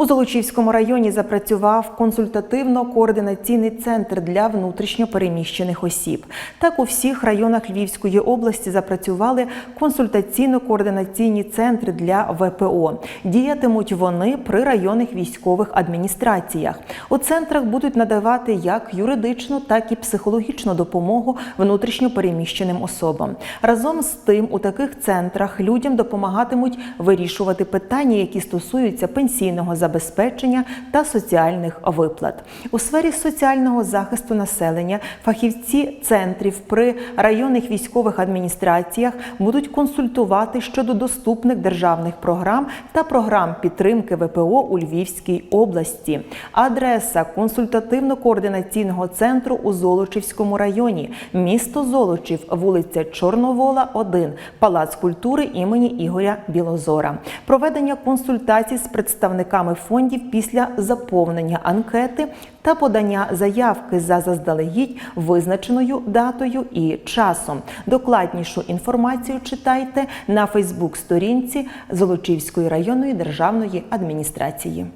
У Золочівському районі запрацював консультативно-координаційний центр для внутрішньопереміщених осіб. Так у всіх районах Львівської області запрацювали консультаційно-координаційні центри для ВПО. Діятимуть вони при районних військових адміністраціях. У центрах будуть надавати як юридичну, так і психологічну допомогу внутрішньопереміщеним особам. Разом з тим, у таких центрах людям допомагатимуть вирішувати питання, які стосуються пенсійного забезпечення та соціальних виплат. У сфері соціального захисту населення фахівці центрів при районних військових адміністраціях будуть консультувати щодо доступних державних програм та програм підтримки ВПО у Львівській області. Адреса консультативно-координаційного центру у Золочівському районі, місто Золочів, вулиця Чорновола, 1, Палац культури імені Ігоря Білозора. Проведення консультацій з представниками фондів після заповнення анкети та подання заявки за заздалегідь визначеною датою і часом. Докладнішу інформацію читайте на Фейсбук-сторінці Золочівської районної державної адміністрації.